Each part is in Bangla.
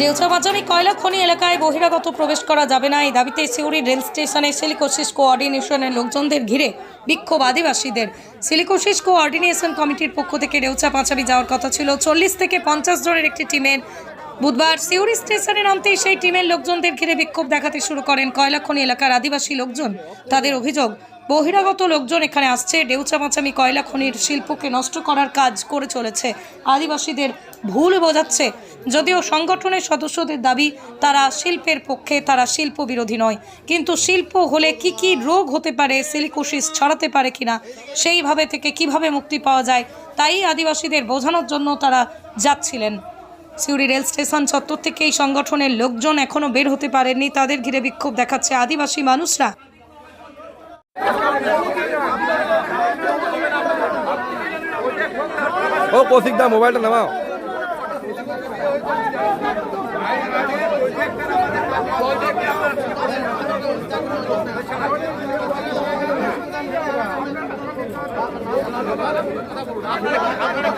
দেউচা বাজারে কয়লা খনি এলাকায় বহিরাগত প্রবেশ করা যাবে না। এই দাবিতে সিউড়ি রেল স্টেশনে সিলিকোসিস কোঅর্ডিনেশনের লোকজনদের ঘিরে বিক্ষোভ আদিবাসীদের। সিলিকোসিস কোঅর্ডিনেশন কমিটির পক্ষ থেকে রেউচা পাঁচাবি যাওয়ার কথা ছিল। চল্লিশ থেকে পঞ্চাশ জনের একটি টিমের বুধবার সিউড়ি স্টেশনে নামতেই সেই টিমের লোকজনদের ঘিরে বিক্ষোভ দেখাতে শুরু করেন কয়লা খনি এলাকার আদিবাসী লোকজন। তাদের অভিযোগ বহিরাগত লোকজন এখানে আসছে। ডেউচা মাচামি কয়লা খনির শিল্পকে নষ্ট করার কাজ করে চলেছে। আদিবাসীদের ভুল বোঝাচ্ছে। যদিও সংগঠনের সদস্যদের দাবি, তারা শিল্পের পক্ষে, তারা শিল্প বিরোধী নয়। কিন্তু শিল্প হলে কি কি রোগ হতে পারে, সিলিকোসিস ছড়াতে পারে কিনা, সেইভাবে থেকে কীভাবে মুক্তি পাওয়া যায়, তাই আদিবাসীদের বোঝানোর জন্য তারা যাচ্ছিলেন। সিউড়ি রেল স্টেশন চত্বর থেকে এই সংগঠনের লোকজন এখনও বের হতে পারেননি। তাদের ঘিরে বিক্ষোভ দেখাচ্ছে আদিবাসী মানুষরা। ও কৌশিক দা মোবাইলটা নামাও। তুমি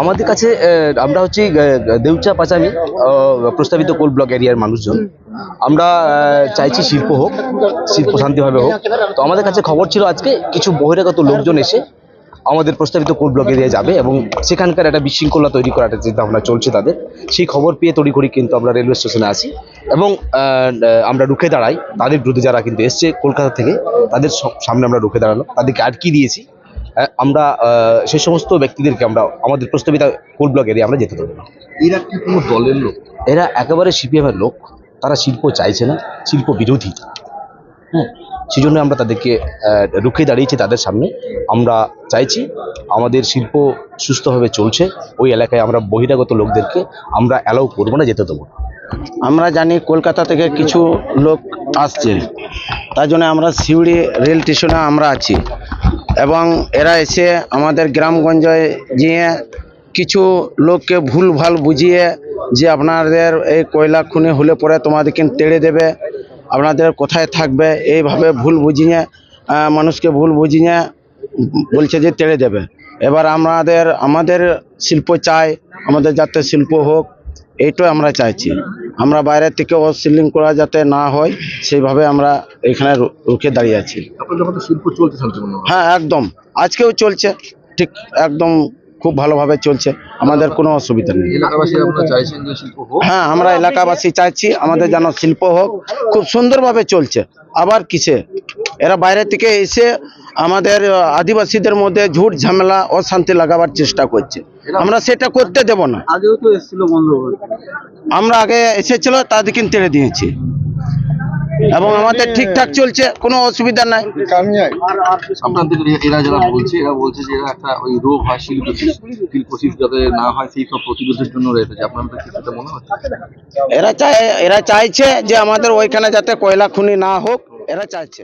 আমাদের কাছে আমরা হচ্ছে দেউচা পাচামি প্রস্তাবিত কোল ব্লক এরিয়ার মানুষজন। আমরা চাইছি শিল্প হোক, শিল্প শান্তিভাবে হোক। তো আমাদের কাছে খবর ছিল আজকে, কিছু বহিরাগত লোকজন এসে আমাদের প্রস্তাবিত কোল ব্লক এরিয়ায় যাবে এবং সেখানকার একটা বিশৃঙ্খলা তৈরি করার একটা চিন্তা ভাবনা চলছে তাদের। সেই খবর পেয়ে তৈরি করি কিন্তু আমরা রেলওয়ে স্টেশনে আসি এবং আমরা রুখে দাঁড়াই। তাদের বিরুদ্ধে যারা কিন্তু এসছে কলকাতা থেকে, তাদের সামনে আমরা রুখে দাঁড়ানো তাদেরকে আটকিয়ে দিয়েছি। আমরা সেই সমস্ত ব্যক্তিদেরকে আমরা আমাদের প্রস্তাবিত কোল ব্লক এরিয়া আমরা যেতে দেবো। না এরা কি কোনো দলের লোক? এরা একেবারে সিপিএমের লোক। তারা শিল্প চাইছে না শিল্প বিরোধী। হ্যাঁ সেই জন্য আমরা তাদেরকে রুখে দাঁড়িয়েছি তাদের সামনে। আমরা চাইছি আমাদের শিল্প সুস্থভাবে চলছে। ওই এলাকায় আমরা বহিরাগত লোকদেরকে আমরা অ্যালাউ করব না যেতে দেবো আমরা জানি কলকাতা থেকে কিছু লোক আসছে তার জন্য আমরা সিউড়ি রেল স্টেশনে আমরা আছি। এবং এরা এসে আমাদের গ্রামগঞ্জে গিয়ে কিছু লোককে ভুল ভালো বুঝিয়ে যে আপনাদের এই কয়লা খুনি হলে পরে তোমাদেরকে তেড়ে দেবে, আপনাদের কোথায় থাকবে, এইভাবে ভুল বুঝিয়ে মানুষকে ভুল বুঝিয়ে বলছে যে তেড়ে দেবে। এবার আমাদের আমাদের শিল্প চাই, আমাদের যাতে শিল্প হোক এইটাই আমরা চাইছি। আমরা বাইরে থেকে অশিলিং করা যাতে না হয় সেইভাবে আমরা এখানে রুখে দাঁড়িয়ে আছি। হ্যাঁ একদম। আজকেও চলছে ঠিক একদম খুব ভালোভাবে চলছে। আমাদের কোনো অসুবিধা নেই। হ্যাঁ আমরা এলাকাবাসী চাইছি আমাদের যেন শিল্প হোক। খুব সুন্দরভাবে চলছে। আবার কিসে? এরা বাইরে থেকে এসে আমাদের আদিবাসীদের মধ্যে ঝুট ঝামেলা অশান্তি লাগাবার চেষ্টা করছে। আমরা সেটা করতে দেব না। আগেও তো এসেছিল আমরা আগে এসেছিল তাদেরকে তেড়ে দিয়েছি। এবং আমাদের ঠিকঠাক চলছে কোনো অসুবিধা নাই। আপনাদের এরা যারা বলছে এরা বলছে যে এরা একটা ওই রোগ হয় যাতে না হয় সেই সব প্রতিরোধের জন্য রয়েছে। আপনাদের সেটা মনে হচ্ছে? এরা চায় এরা চাইছে যে আমাদের ওইখানে যাতে কয়লা খুনি না হোক এরা চাইছে।